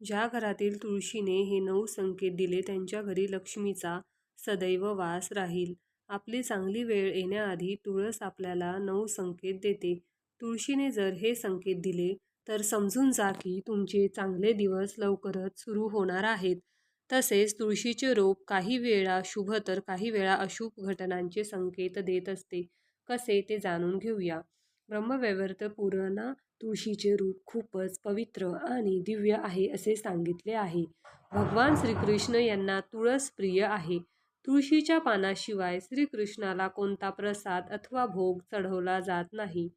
ज्या घरातील तुळशीने हे नऊ संकेत दिले त्यांच्या घरी लक्ष्मीचा सदैव वास राहील. आपली चांगली वेळ येण्याआधी तुळस आपल्याला नऊ संकेत देते. तुळशीने जर हे संकेत दिले तर समजून जा की तुमचे चांगले दिवस लवकरच सुरू होणार आहेत. तसेच तुळशीचे रोप काही वेळा शुभ तर काही वेळा अशुभ घटनांचे संकेत देत असते. कसे ते जाणून घेऊया. ब्रह्मवैवर्त पुराणा तुळशीचे रूप खूपच पवित्र आणि दिव्य आहे असे सांगितले आहे. भगवान श्रीकृष्ण यांना तुळस प्रिय आहे. तुळशीच्या पानाशिवाय श्रीकृष्णाला कोणता प्रसाद अथवा भोग चढवला जात नाही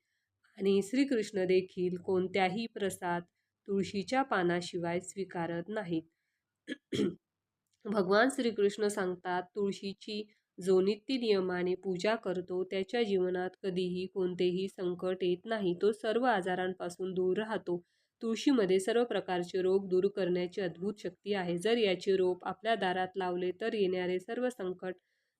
आणि श्रीकृष्ण देखील कोणत्याही प्रसाद तुळशीच्या पानाशिवाय स्वीकारत नाहीत. भगवान श्रीकृष्ण सांगतात तुळशीची जो नित्यनियमाने पूजा करतो त्याच्या जीवनात कधीही कोणतेही संकट येत नाही. तो सर्व आजारांपासून दूर राहतो. तुळशीमध्ये सर्व प्रकारचे रोग दूर करण्याची अद्भुत शक्ती आहे. जर याचे रोप आपल्या दारात लावले तर येणारे सर्व संकट,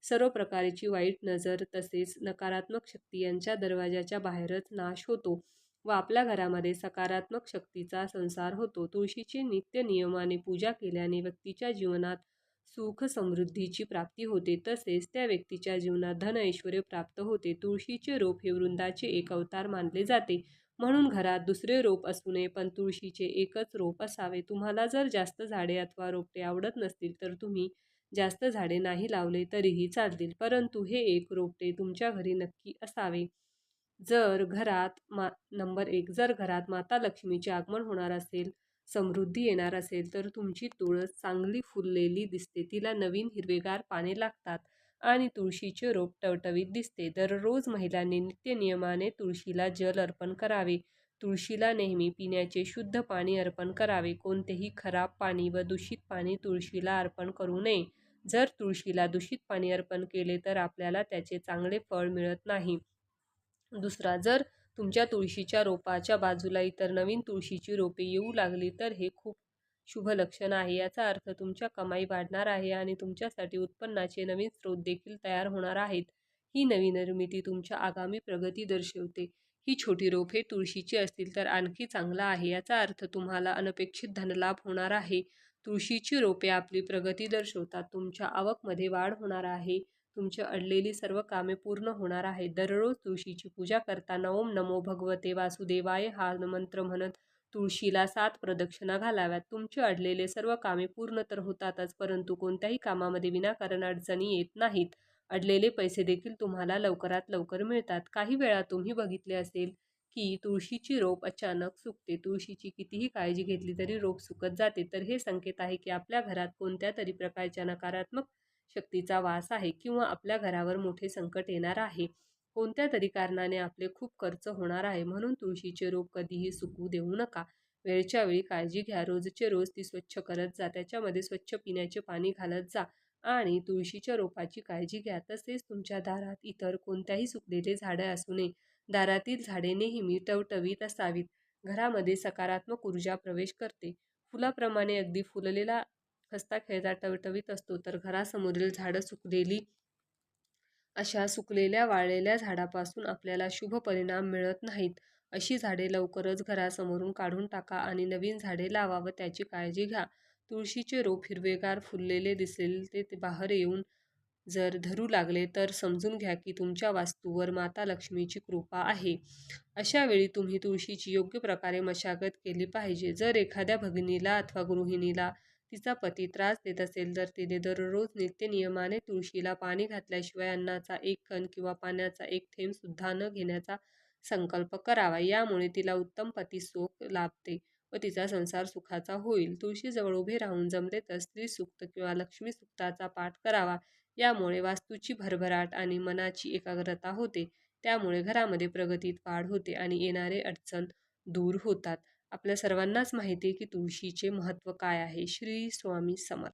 सर्व प्रकारची वाईट नजर तसेच नकारात्मक शक्ती यांच्या दरवाजाच्या बाहेरच नाश होतो व आपल्या घरामध्ये सकारात्मक शक्तीचा संसार होतो. तुळशीची नित्य नियमाने पूजा केल्याने व्यक्तीच्या जीवनात सुख समृद्धीची प्राप्ती होते तसेच त्या व्यक्तीच्या जीवनात धन ऐश्वर्य प्राप्त होते. तुळशीचे रोप हे वृंदाचे एक अवतार मानले जाते. म्हणून घरात दुसरे रोप असू नये पण तुळशीचे एकच रोप असावे. तुम्हाला जर जास्त झाडे अथवा रोपटे आवडत नसतील तर तुम्ही जास्त झाडे नाही लावले तरीही चालतील परंतु हे एक रोपटे तुमच्या घरी नक्की असावे. जर घरात मा नंबर एक जर घरात माता लक्ष्मीचे आगमन होणार असेल, समृद्धी येणार असेल तर तुमची तुळस चांगली फुललेली दिसते. तिला नवीन हिरवेगार पाने लागतात आणि तुळशीचे रोप टवटवीत दिसते. दररोज महिलांनी नित्यनियमाने तुळशीला जल अर्पण करावे. तुळशीला नेहमी पिण्याचे शुद्ध पाणी अर्पण करावे. कोणतेही खराब पाणी व दूषित पाणी तुळशीला अर्पण करू नये. जर तुळशीला दूषित पाणी अर्पण केले तर आपल्याला त्याचे चांगले फळ मिळत नाही. दुसरा जर तुमच्या तुळशीच्या रोपाच्या बाजूला इतर नवीन तुळशीची रोपे येऊ लागली तर हे खूप शुभ लक्षण आहे. याचा अर्थ तुमच्या कमाई वाढणार आहे आणि तुमच्यासाठी उत्पन्नाचे नवीन स्रोत देखील तयार होणार आहेत. ही नवी निर्मिती तुमच्या आगामी प्रगती दर्शवते. ही छोटी रोपे तुळशीची असतील तर आणखी चांगला आहे. याचा अर्थ तुम्हाला अनपेक्षित धनलाभ होणार आहे. तुळशीची रोपे आपली प्रगती दर्शवतात. तुमच्या आवकमध्ये वाढ होणार आहे. तुमची अडलेली सर्व कामे पूर्ण होणार आहेत. दररोज तुळशीची पूजा करताना ओम नमो भगवते वासुदेवाय हा मंत्र म्हणत तुळशीला सात प्रदक्षिणा घालाव्यात. तुमचे अडलेले सर्व कामे पूर्ण तर होतातच परंतु कोणत्याही कामामध्ये विनाकारण अडचणी येत नाहीत. अडलेले पैसे देखील तुम्हाला लवकरात लवकर मिळतात. काही वेळा तुम्ही बघितले असेल की तुळशीची रोप अचानक सुकते. तुळशीची कितीही काळजी घेतली तरी रोप सुकत जाते तर हे संकेत आहे की आपल्या घरात कोणत्या तरी प्रकारच्या नकारात्मक शक्तीचा वास आहे किंवा आपल्या घरावर मोठे संकट येणार आहे. कोणत्या तरी कारणाने आपले खूप खर्च होणार आहे. म्हणून तुळशीचे रोप कधीही सुकू देऊ नका. वेळच्या वेळी काळजी घ्या. रोजचे रोज ती स्वच्छ करत जा. त्याच्यामध्ये स्वच्छ पिण्याचे पाणी घालत जा आणि तुळशीच्या रोपाची काळजी घ्या. तसेच तुमच्या दारात इतर कोणत्याही सुकलेले झाडे असू नये. दारातील झाडे नेहमी टवटवीत असावीत. घरामध्ये सकारात्मक ऊर्जा प्रवेश करते. फुलाप्रमाणे अगदी फुललेला हसता खेळता टवटवीत असतो तर घरासमोरील झाडं सुकलेली अशा सुकलेल्या वाळलेल्या झाडापासून आपल्याला शुभ परिणाम मिळत नाहीत. अशी झाडे लवकरच घरासमोरून काढून टाका आणि नवीन झाडे लावा व त्याची काळजी घ्या. तुळशीचे रोप हिरवेगार फुललेले दिसेल ते बाहेर येऊन जर धरू लागले तर समजून घ्या की तुमच्या वास्तूवर माता लक्ष्मीची कृपा आहे. अशा वेळी तुम्ही तुळशीची योग्य प्रकारे मशागत केली पाहिजे. जर एखाद्या भगिनीला अथवा गृहिणीला तिचा पती त्रास देत असेल तर तिने दररोज नित्यनियमाने तुळशीला पाणी घातल्याशिवाय अन्नाचा एक कण किंवा पाण्याचा एक थेंब सुद्धा न घेण्याचा संकल्प करावा. यामुळे तिला उत्तम पती सुख लाभते व तिचा संसार सुखाचा होईल. तुळशीजवळ उभे राहून जमले तर स्त्रीसूक्त किंवा लक्ष्मी सुक्ताचा पाठ करावा. यामुळे वास्तूची भरभराट आणि मनाची एकाग्रता होते. त्यामुळे घरामध्ये प्रगतीत वाढ होते आणि येणारे अडचण दूर होतात. आपल्या सर्वांनाच माहिती आहे की तुळशीचे महत्त्व काय आहे. श्री स्वामी समर्थ